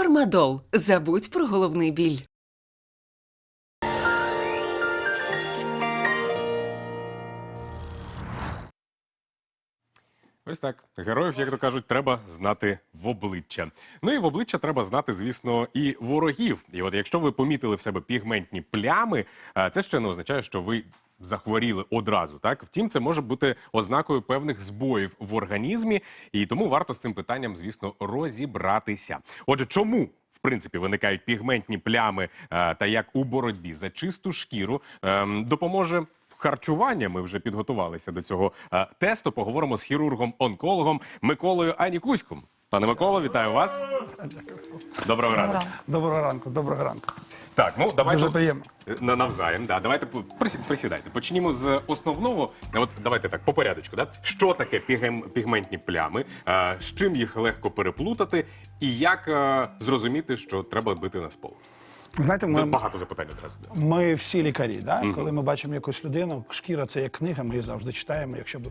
Фармадол. Забудь про головний біль. Ось так. Героїв, як то кажуть, треба знати в обличчя. Ну і в обличчя треба знати, звісно, і ворогів. І от якщо ви помітили в себе пігментні плями, це ще не означає, що ви захворіли одразу. Так, втім, це може бути ознакою певних збоїв в організмі, і тому варто з цим питанням, звісно, розібратися. Отже, чому? В принципі, виникають пігментні плями е, та як у боротьбі за чисту шкіру ем, допоможе харчування. Ми вже підготувалися до цього е, тесту. Поговоримо з хірургом-онкологом Миколою Анікуськом. Пане Миколо, вітаю вас. Доброго ранку. Доброго ранку, доброго ранку. Так, ну давайте Дуже приємно. на навзаєм. Да, давайте присі- присідайте. Почнімо з основного. От давайте так по порядочку. Да? Що таке пігем- пігментні плями? е, з чим їх легко переплутати, і як е, зрозуміти, що треба бити на сполох? Знаєте, ми, Багато запитань одразу. да. ми всі лікарі, да? коли ми бачимо якусь людину, шкіра це як книга, ми її завжди читаємо. Якщо б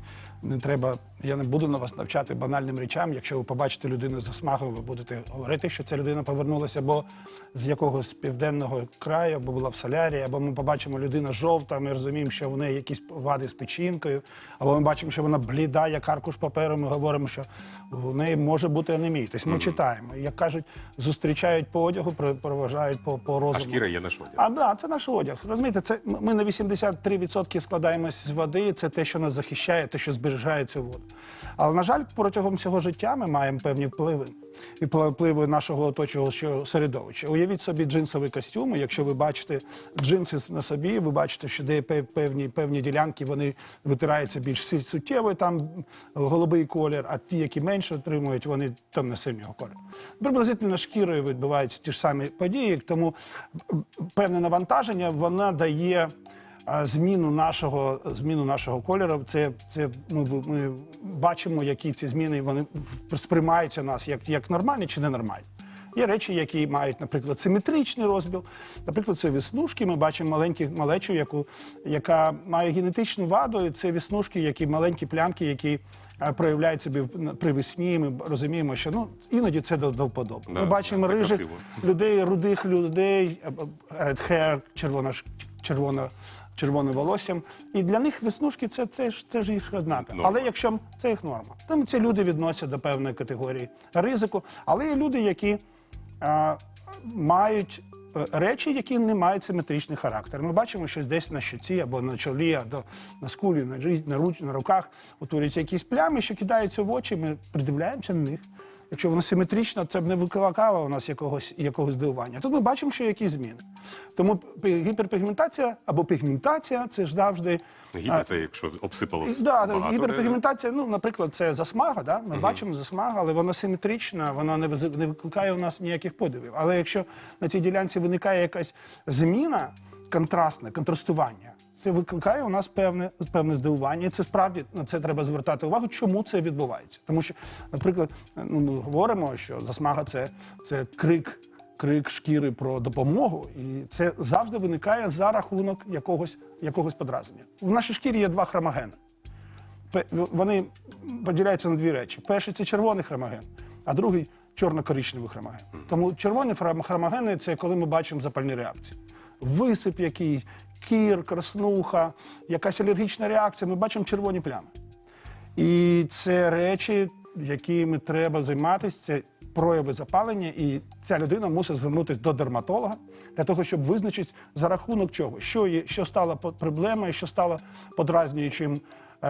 не треба, я не буду на вас навчати банальним речам. Якщо ви побачите людину з засмагою, ви будете говорити, що ця людина повернулася або з якогось південного краю, або була в солярії, або ми побачимо людина жовта, ми розуміємо, що в неї якісь вади з печінкою, або ми бачимо, що вона бліда, як аркуш паперу. Ми говоримо, що у неї може бути анемія. Тобто ми читаємо. Як кажуть, зустрічають по одягу, про- проважають по, по А шкіра є на шоді. А да, це наш одяг. Розумієте, це ми на 83% складаємось з води. Це те, що нас захищає, те, що зберігає цю воду. Але на жаль, протягом всього життя ми маємо певні впливи і впливи нашого оточуючого середовища. Уявіть собі джинсові костюми. Якщо ви бачите джинси на собі, ви бачите, що де пев- певні певні ділянки вони витираються більш суттєво, там голубий колір, а ті, які менше отримують, вони там не синього кольору. Приблизительно шкірою відбуваються ті ж самі події, тому певне навантаження вона дає. Зміну нашого зміну нашого кольору, це це ми, ми бачимо, які ці зміни вони сприймаються нас як, як нормальні чи ненормальні. Є речі, які мають, наприклад, симетричний розбіл. Наприклад, це веснушки. Ми бачимо маленьку малечу, яку, яка має генетичну ваду. І це веснушки, які маленькі плямки, які е, проявляють в- при весні. Ми розуміємо, що ну іноді це до, до вподоби. Да, Ми бачимо це рижих красиво. людей, рудих людей, red hair, червона червона. Червоним волоссям, і для них веснушки це, це ж це ж їх однака. Норма. Але якщо це їх норма, тому ці люди відносять до певної категорії ризику. Але є люди, які а, мають е, речі, які не мають симетричний характер. Ми бачимо, що десь на щоці або на чолі, або на скулі, на, на, руч, на руках утворюються якісь плями, що кидаються в очі. Ми придивляємося на них. Якщо воно симетрично, це б не викликало у нас якогось, якогось здивування. Тут ми бачимо, що якісь зміни. Тому гіперпігментація або пігментація це ж завжди. Гіпер це якщо обсипало Да, багато, гіперпігментація, ну, наприклад, це засмага. Да? Ми бачимо засмага, але вона симетрична, вона не, не викликає у нас ніяких подивів. Але якщо на цій ділянці виникає якась зміна, контрастне, контрастування, це викликає у нас певне, певне здивування. Це справді на це треба звертати увагу, чому це відбувається. Тому що, наприклад, ну, ми говоримо, що засмага це, це крик. Крик шкіри про допомогу, і це завжди виникає за рахунок якогось, якогось подразнення. В нашій шкірі є два хромогени. Вони поділяються на дві речі. Перший це червоний хромоген, а другий чорно-коричневий хромоген. Тому червоні хром- хромогени це коли ми бачимо запальні реакції. Висип якийсь, кір, краснуха, якась алергічна реакція. Ми бачимо червоні плями. І це речі, якими треба займатися, це прояви запалення, і ця людина мусить звернутися до дерматолога для того, щоб визначитись за рахунок чого, що, є, що стало по- проблемою, що стало подразнюючим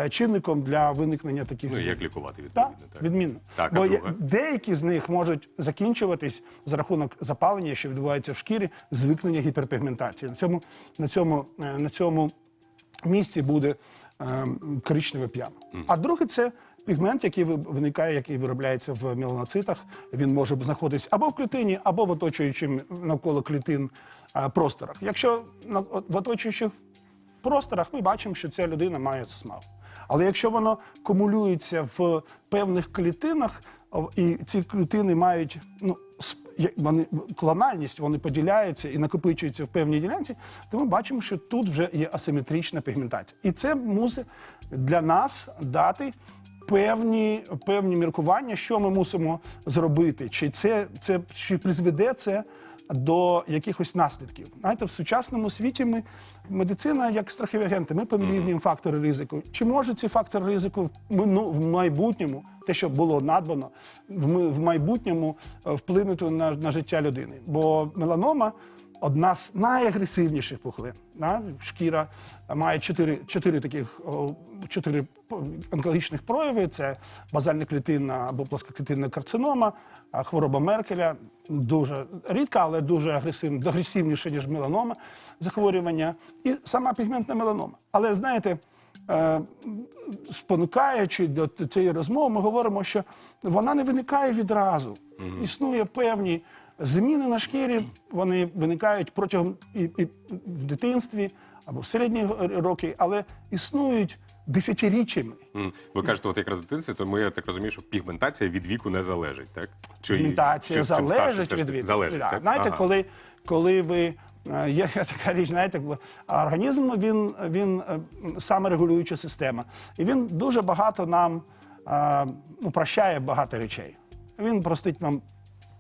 чинником для виникнення таких Ну як лікувати відповідно. Так. відмінно. Так, Бо деякі з них можуть закінчуватись за рахунок запалення, що відбувається в шкірі, звикнення гіперпігментації. На цьому, на цьому, е, на цьому місці буде е, коричнева пляма. А другий це пігмент, який ви- виникає, який виробляється в меланоцитах. Він може знаходитися або в клітині, або в оточуючим навколо клітин е, просторах. Якщо на- в оточуючих просторах ми бачимо, що ця людина має засмагу. Але якщо воно кумулюється в певних клітинах, і ці клітини мають ну, вони клональність, вони поділяються і накопичуються в певній ділянці, то ми бачимо, що тут вже є асиметрична пігментація. І це мусить для нас дати певні, певні міркування, що ми мусимо зробити, чи це, це чи призведе це до якихось наслідків. Знаєте, в сучасному світі ми медицина як страхові агенти, ми помірюємо фактори ризику. Чи може ці фактори ризику в, в майбутньому, те, що було надбано, в, в майбутньому е, вплинути на, на життя людини? Бо меланома одна з найагресивніших пухлин. Да? Шкіра має чотири, чотири таких чотири онкологічних прояви: це базальна клітинна або плоскоклітинна карцинома, хвороба Меркеля. Дуже рідка, але дуже агресивна, агресивніше, ніж меланома захворювання, і сама пігментна меланома. Але знаєте, е, спонукаючи до цієї розмови, ми говоримо, що вона не виникає відразу. Існує певні зміни на шкірі, вони виникають протягом і, і в дитинстві або в середні роки, але існують десятиріччями. Ви кажете, от якраз в дитинстві, то ми я так розумію, що пігментація від віку не залежить, так? Чи, Пігментація чи чим старше, залежить від віку. Залежить, так? Знаєте, Ага. коли, коли ви. е, Є така річ, знаєте, організм він, він е, саморегулююча система. І він дуже багато нам е, ну, прощає багато речей. Він простить нам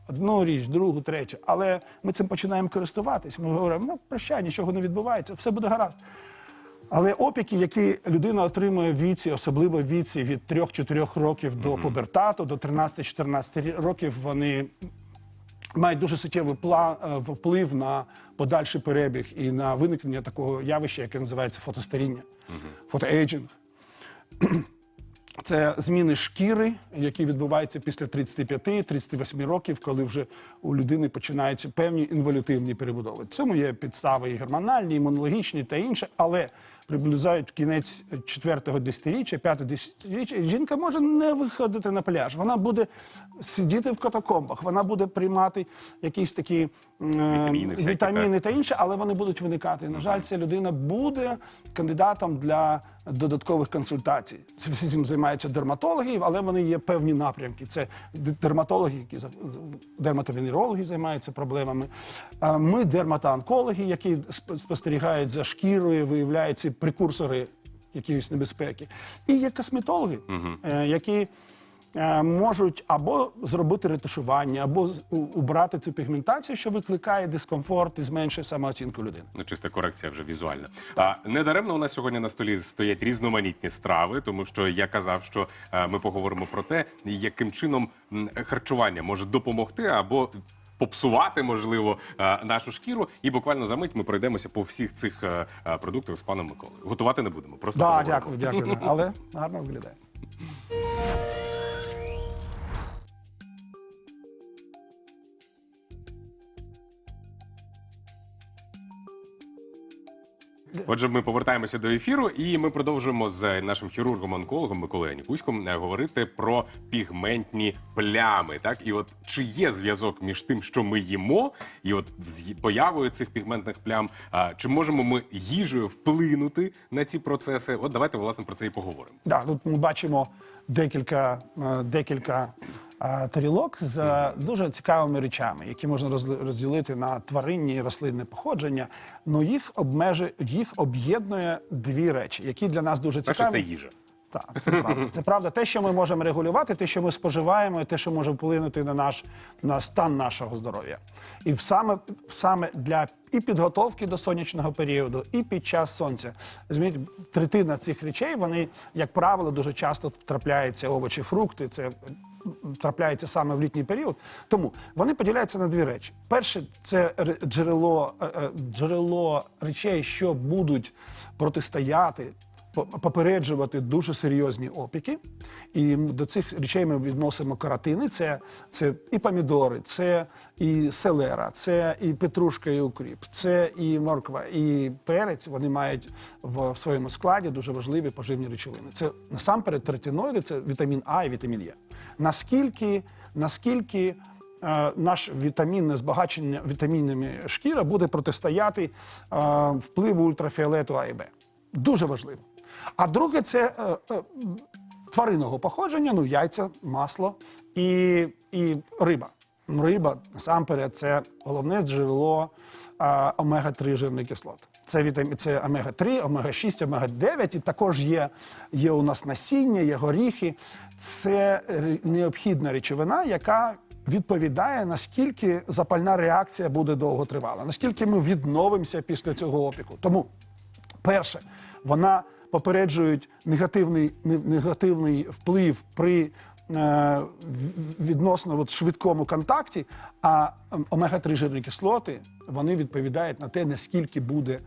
одну річ, другу, третю. Але ми цим починаємо користуватись. Ми говоримо, ну прощай, нічого не відбувається, все буде гаразд. Але опіки, які людина отримує в віці, особливо в віці від 3-4 років до пубертату, до 13-14 років, вони мають дуже суттєвий е, вплив на подальший перебіг і на виникнення такого явища, яке називається фотостаріння, фотоейджинг. Це зміни шкіри, які відбуваються після 35-38 років, коли вже у людини починаються певні інволютивні перебудови. Цьому є підстави і гормональні, і імунологічні та інше, але приближають кінець четвертого десятиріччя, п'ятого десятиріччя, жінка може не виходити на пляж. Вона буде сидіти в катакомбах, вона буде приймати якісь такі м, Вітаміни всякі, вітаміни та інше, але вони будуть виникати. На жаль, ця людина буде кандидатом для додаткових консультацій. Це всі цим займаються дерматологи, але вони є певні напрямки. Це дерматологи, які дерматовенерологи займаються проблемами. Ми дерматоонкологи, які спостерігають за шкірою, виявляють ці прекурсори якоїсь небезпеки. І є косметологи, е, які можуть або зробити ретушування, або убрати цю пігментацію, що викликає дискомфорт і зменшує самооцінку людини. Ну, чиста корекція вже візуальна. А недаремно у нас сьогодні на столі стоять різноманітні страви, тому що я казав, що е, ми поговоримо про те, яким чином харчування може допомогти або. Попсувати можливо е, нашу шкіру, і буквально за мить ми пройдемося по всіх цих е, е, продуктах з паном Миколою. Готувати не будемо. Просто поговоримо. дякую, дякую. Але гарно виглядає. Отже, ми повертаємося до ефіру, і ми продовжуємо з нашим хірургом-онкологом Миколою Анікуськом е, говорити про пігментні плями. Так, і от чи є зв'язок між тим, що ми їмо, і от з появою цих пігментних плям, а, чи можемо ми їжею вплинути на ці процеси? От давайте власне про це і поговоримо. Да, тут ми бачимо декілька, е, декілька е, тарілок з е, дуже цікавими речами, які можна розділити на тваринні і рослинне походження. Ну їх обмежує, їх об'єднує дві речі, які для нас дуже Перше, цікаві. це їжа. Так, це правда. Це правда. Те, що ми можемо регулювати, те, що ми споживаємо, і те, що може вплинути на наш на стан нашого здоров'я. І саме, саме для і підготовки до сонячного періоду, і під час сонця. Розумієте, третина цих речей, вони, як правило, дуже часто трапляються овочі, фрукти. Це трапляється саме в літній період. Тому вони поділяються на дві речі. Перше, це ре- джерело, е, е, джерело речей, що будуть протистояти попереджувати дуже серйозні опіки. І до цих речей ми відносимо каротини. Це, це і помідори, це і селера, це і петрушка, і укріп, це і морква, і перець. Вони мають в своєму складі дуже важливі поживні речовини. Це насамперед третиноїди, це вітамін А і вітамін Е. Наскільки, наскільки е, наш вітамінне збагачення вітамінами шкіра буде протистояти е, впливу ультрафіолету А і Б. Дуже важливо. А друге це е, е, тваринного походження, ну яйця, масло і, і риба. риба насамперед це головне джерело а, омега-3 жирних кислот. Це вітамін, це омега-3, омега-6, омега-9, і також є, є у нас насіння, є горіхи. Це необхідна речовина, яка відповідає, наскільки запальна реакція буде довго тривала, наскільки ми відновимося після цього опіку. Тому Перше, вона попереджують негативний, негативний вплив при е, відносно от, швидкому контакті, а ем, омега-3 жирні кислоти вони відповідають на те, наскільки буде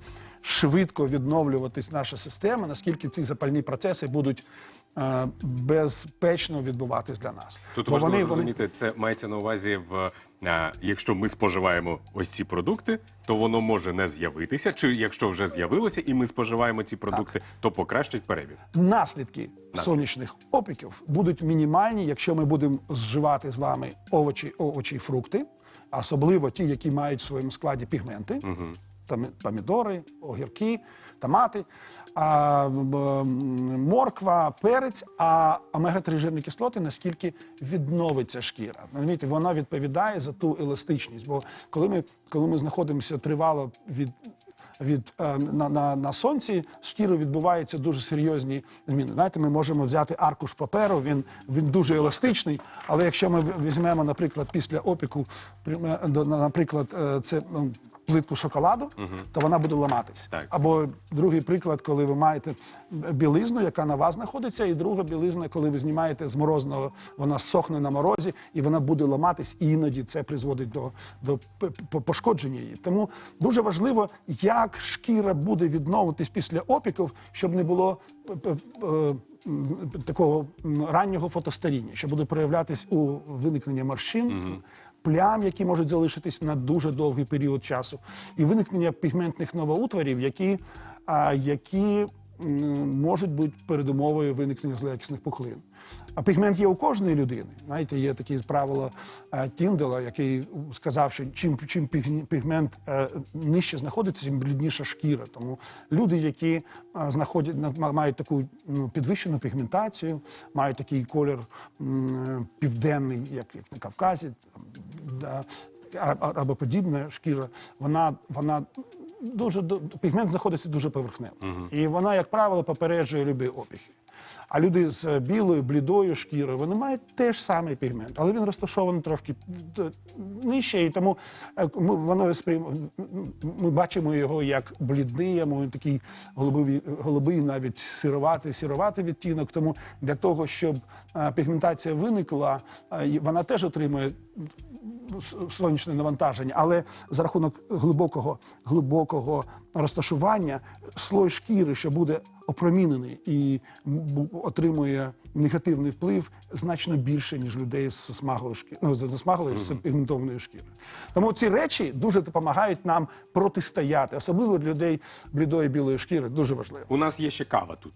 швидко відновлюватись наша система, наскільки ці запальні процеси будуть безпечно відбуватись для нас. Тут Бо важливо вони- вони- зрозуміти, це мається на увазі в а, якщо ми споживаємо ось ці продукти, то воно може не з'явитися. Чи якщо вже з'явилося і ми споживаємо ці продукти, то покращить перебіг. наслідки сонячних опіків будуть мінімальні, якщо ми будемо зживати з вами овочі, овочі і фрукти, особливо ті, які мають в своєму складі пігменти, там помідори, огірки, томати, а, морква, перець, а омега-3 жирні кислоти, наскільки відновиться шкіра. Розумієте, вона відповідає за ту еластичність. Бо коли ми, коли ми знаходимося тривало від від е, на, на, на сонці з шкірою відбуваються дуже серйозні зміни. Знаєте, ми можемо взяти аркуш паперу, він, він дуже еластичний, але якщо ми візьмемо, наприклад, після опіку, наприклад, е, це м, плитку шоколаду, то вона буде ламатись. Так. Або другий приклад, коли ви маєте білизну, яка на вас знаходиться, і друга білизна, коли ви знімаєте з морозного, вона сохне на морозі, і вона буде ламатись, і іноді це призводить до, до пошкодження її. Тому дуже важливо, як шкіра буде відновитись після опіків, щоб не було такого раннього фотостаріння, що буде проявлятись у виникненні морщин плям, які можуть залишитись на дуже довгий період часу, і виникнення пігментних новоутворів, які, які можуть бути передумовою виникнення злоякісних пухлин. А пігмент є у кожної людини. Знаєте, є таке правило е, Тіндела, який сказав, що чим, чим пігмент е, нижче знаходиться, тим блідніша шкіра. Тому люди, які е, знаходять на- мають таку ну, підвищену пігментацію, мають такий колір південний, як, на Кавказі, або подібна шкіра, вона, вона дуже пігмент знаходиться дуже поверхнево. І вона, як правило, попереджує любі опіхи. А люди з білою, блідою шкірою, вони мають теж самий пігмент, але він розташований трошки нижче, і тому е, ми, воно ми бачимо його як блідий, або він такий голубий, голубий навіть сироватий, сіроватий відтінок. Тому для того, щоб е, пігментація виникла, е, вона теж отримує сонячне навантаження, але за рахунок глибокого, глибокого розташування слой шкіри, що буде опромінений і отримує негативний вплив значно більше, ніж людей з смаглою шкірою, ну, з смаглою з пігментованою шкірою. Тому ці речі дуже допомагають нам протистояти, особливо для людей блідої білої шкіри, дуже важливо. У нас є ще кава тут.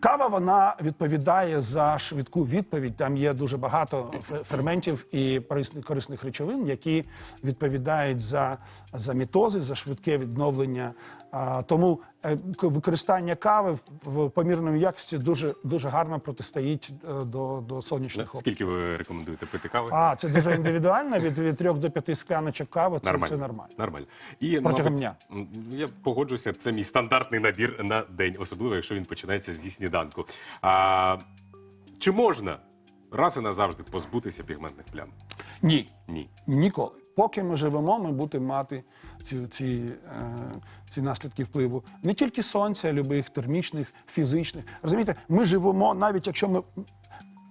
Кава вона відповідає за швидку відповідь. Там є дуже багато ферментів і корисних, речовин, які відповідають за, за мітози, за швидке відновлення. Тому е, використання кави в, помірній якості дуже дуже гарно протистоїть е, до, до сонячних опіків. Скільки ви рекомендуєте пити кави? А це дуже індивідуально. Від, від 3 до 5 скляночок кави це нормально. Це нормально. Нормально. І Протягом мабуть, дня. Я погоджуюся, це мій стандартний набір на день, особливо якщо він починається зі сніданку. А, чи можна раз і назавжди позбутися пігментних плям? Ні. Ні. Ніколи. Поки ми живемо, ми будемо мати ці, ці, е, ці наслідки впливу не тільки сонця, а любих термічних, фізичних. Розумієте, ми живемо, навіть якщо ми.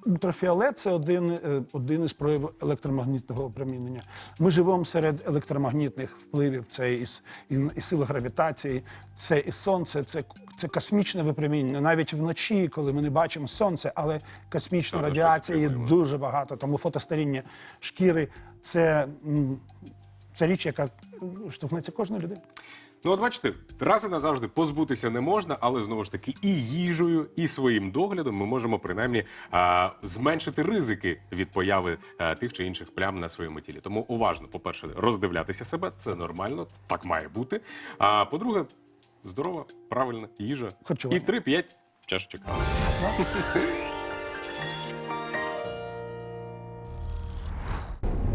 Ультрафіолет це один, е, один із проявів електромагнітного опромінення. Ми живемо серед електромагнітних впливів. Це і, і, і сила гравітації, це і сонце, це, це космічне випромінення. Навіть вночі, коли ми не бачимо сонце, але радіація є дуже багато. Тому фотостаріння шкіри це, це річ, яка штовхнеться кожної людини. Ну, от бачите, раз і назавжди позбутися не можна, але знову ж таки і їжею, і своїм доглядом ми можемо принаймні а, зменшити ризики від появи а, тих чи інших плям на своєму тілі. Тому уважно, по-перше, роздивлятися себе, це нормально, так має бути. А по-друге, здорова, правильна їжа Харчування. і 3-5 чашечок